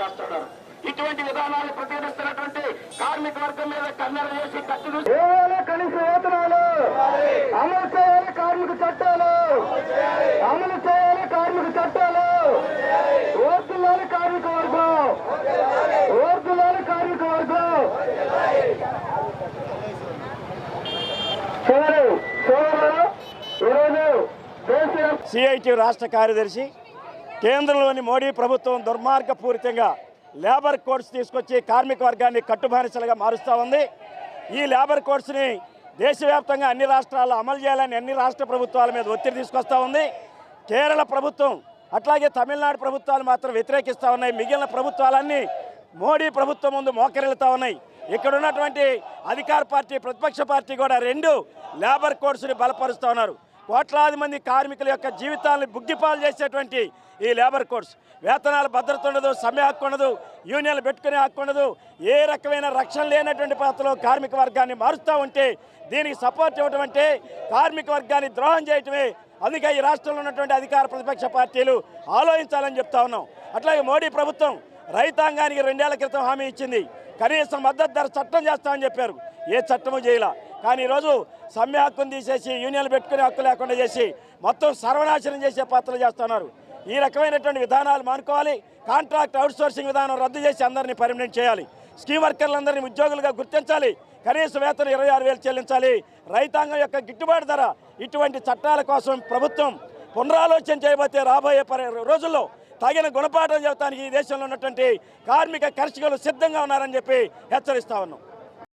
చేస్తున్నారు ఇటువంటి విధానాలు ప్రతిఘటిస్తున్నటువంటి కార్మిక వర్గం మీద కన్నెర చేసి కత్తులు కనీస వేతనాలు అమలు చేయాలి కార్మిక చట్టాలు. అమలు చేయాలి కార్మిక చట్టాలు. ఓర్తులాలి కార్మిక వర్గం. ఓర్తులాలి కార్మిక వర్గం. సిఐటి రాష్ట్ర కార్యదర్శి కేంద్రంలోని మోడీ ప్రభుత్వం దుర్మార్గపూరితంగా లేబర్ కోడ్స్ తీసుకొచ్చి కార్మిక వర్గాన్ని కట్టుబానిసలుగా మారుస్తూ ఉంది. ఈ లేబర్ కోడ్స్ని దేశవ్యాప్తంగా అన్ని రాష్ట్రాల్లో అమలు చేయాలని అన్ని రాష్ట్ర ప్రభుత్వాల మీద ఒత్తిడి తీసుకొస్తూ ఉంది. కేరళ ప్రభుత్వం అట్లాగే తమిళనాడు ప్రభుత్వాలు మాత్రం వ్యతిరేకిస్తూ ఉన్నాయి. మిగిలిన ప్రభుత్వాలన్నీ మోడీ ప్రభుత్వం ముందు మోకరిల్లుతా ఉన్నాయి. ఇక్కడ ఉన్నటువంటి అధికార పార్టీ ప్రతిపక్ష పార్టీ కూడా రెండు లేబర్ కోడ్స్ని బలపరుస్తూ ఉన్నారు. కోట్లాది మంది కార్మికుల యొక్క జీవితాలను బుగ్గిపాలు చేసేటువంటి ఈ లేబర్ కోడ్స్ వేతనాలు భద్రత ఉండదు సమ్మె హక్కు ఉండదు యూనియన్లు పెట్టుకునే హక్కు ఉండదు. ఏ రకమైన రక్షణ లేనటువంటి పాత్రలో కార్మిక వర్గాన్ని మారుస్తూ ఉంటే దీనికి సపోర్ట్ ఇవ్వటం అంటే కార్మిక వర్గాన్ని ద్రోహం చేయటమే. అందుకే ఈ రాష్ట్రంలో ఉన్నటువంటి అధికార ప్రతిపక్ష పార్టీలు ఆలోచించాలని చెప్తా ఉన్నాం. అట్లాగే మోడీ ప్రభుత్వం రైతాంగానికి రెండేళ్ళ క్రితం హామీ ఇచ్చింది. కనీసం మద్దతు ధర చట్టం చేస్తామని చెప్పారు. ఏ చట్టము చేయాల. కానీ ఈరోజు సమ్మె హక్కును తీసేసి యూనియన్లు పెట్టుకునే హక్కు లేకుండా చేసి మొత్తం సర్వనాశనం చేసే పాత్రలు చేస్తున్నారు. ఈ రకమైనటువంటి విధానాలు మానుకోవాలి. కాంట్రాక్ట్ అవుట్సోర్సింగ్ విధానం రద్దు చేసి అందరినీ పర్మనెంట్ చేయాలి. స్కీమ్ వర్కర్లందరినీ ఉద్యోగులుగా గుర్తించాలి. కనీస వేతనం ఇరవై ఆరు వేలు చెల్లించాలి. రైతాంగం యొక్క గిట్టుబాటు ధర ఇటువంటి చట్టాల కోసం ప్రభుత్వం పునరాలోచన చేయబోతే రాబోయే రోజుల్లో తగిన గుణపాఠం చెబుతానికి ఈ దేశంలో ఉన్నటువంటి కార్మిక కర్షకులు సిద్ధంగా ఉన్నారని చెప్పి హెచ్చరిస్తా ఉన్నాం.